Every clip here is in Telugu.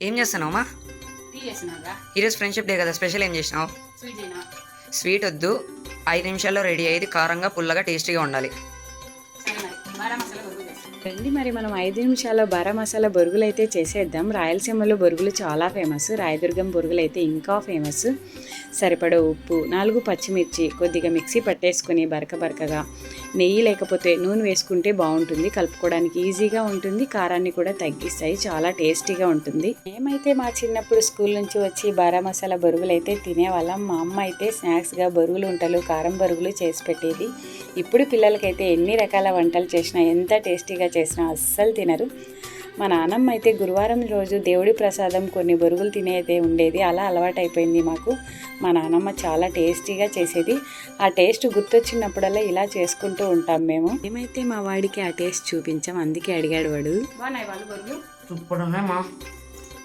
ఏం చేస్తున్నావమ్మా ఈరోజు ఫ్రెండ్షిప్ డే కదా స్పెషల్ ఏం చేసినావు? స్వీట్ వద్దు ఐదు నిమిషాల్లో రెడీ అయ్యేది కారంగా పుల్లగా టేస్టీగా ఉండాలి. రండి మరి మనం ఐదు నిమిషాల్లో బారా మసాలా బొరుగులు అయితే చేసేద్దాం. రాయలసీమలో బొరుగులు చాలా ఫేమస్ రాయదుర్గం బొరుగులు అయితే ఇంకా ఫేమస్ సరిపడ ఉప్పు నాలుగు పచ్చిమిర్చి కొద్దిగా మిక్సీ పట్టేసుకొని బరక బరకగా నెయ్యి లేకపోతే నూనె వేసుకుంటే బాగుంటుంది కలుపుకోవడానికి ఈజీగా ఉంటుంది కారాన్ని కూడా తగ్గిస్తాయి చాలా టేస్టీగా ఉంటుంది. మేమైతే మా చిన్నప్పుడు స్కూల్ నుంచి వచ్చి బారా మసాలా బొరుగులు అయితే తినేవాళ్ళం. మా అమ్మ అయితే స్నాక్స్గా బరువులు ఉంటలు కారం బరువులు చేసి పెట్టేది. ఇప్పుడు పిల్లలకైతే ఎన్ని రకాల వంటలు చేసినా ఎంత టేస్టీగా చేసినా అస్సలు తినరు. మా నాన్నమ్మ అయితే గురువారం రోజు దేవుడి ప్రసాదం కొన్ని బొరుగులు తినేదే ఉండేది. అలా అలవాటైపోయింది మాకు. మా నాన్నమ్మ చాలా టేస్టీగా చేసేది. ఆ టేస్ట్ గుర్తొచ్చినప్పుడల్లా ఇలా చేసుకుంటూ ఉంటాం మేము. ఏమైతే మా వాడికి ఆ టేస్ట్ చూపించాం. అందుకే అడిగాడు వాడు. బాగున్నాయి వాళ్ళు బరువులు సూపర్ ఉన్నాయమ్మా.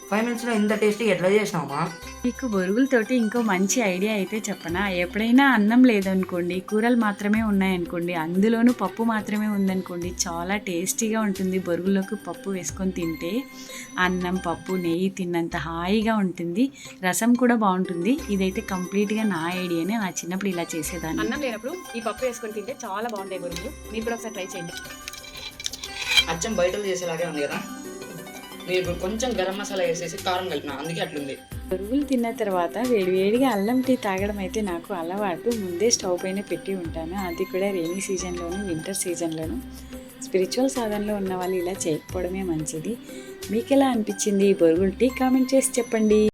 ఫైవ్ మినిట్స్లో ఇంత టేస్టీ ఎట్లా చేసినావమ్మా? మీకు బొరుగులతోటి ఇంకో మంచి ఐడియా అయితే చెప్పనా? ఎప్పుడైనా అన్నం లేదనుకోండి కూరలు మాత్రమే ఉన్నాయనుకోండి అందులోనూ పప్పు మాత్రమే ఉందనుకోండి చాలా టేస్టీగా ఉంటుంది బొరుగులోకి పప్పు వేసుకొని తింటే. అన్నం పప్పు నెయ్యి తిన్నంత హాయిగా ఉంటుంది రసం కూడా బాగుంటుంది. ఇదైతే కంప్లీట్గా నా ఐడియానే నా చిన్నప్పుడు ఇలా చేసేదాన్ని. అన్నం లేనప్పుడు ఈ పప్పు వేసుకొని తింటే చాలా బాగుంటాయి బరువులు మీరు కూడా ఒకసారి ట్రై చేయండి. అచ్చం బయటలు చేసేలాగే ఉంది కదా? నేను ఇప్పుడు కొంచెం గరం మసాలా వేసేసి కారం కలిపిన అందుకే అట్లుంది. బొరుగులు తిన్న తర్వాత వేడివేడిగా అల్లం టీ తాగడం అయితే నాకు అలవాటు. ముందే స్టవ్ పైన పెట్టి ఉంటాను. అది కూడా రెయినీ సీజన్లోను వింటర్ సీజన్లోను. స్పిరిచువల్ సాధనలో ఉన్న వాళ్ళు ఇలా చేయకపోవడమే మంచిది. మీకు ఎలా అనిపించింది ఈ బొరుగులు? టీ కామెంట్ చేసి చెప్పండి.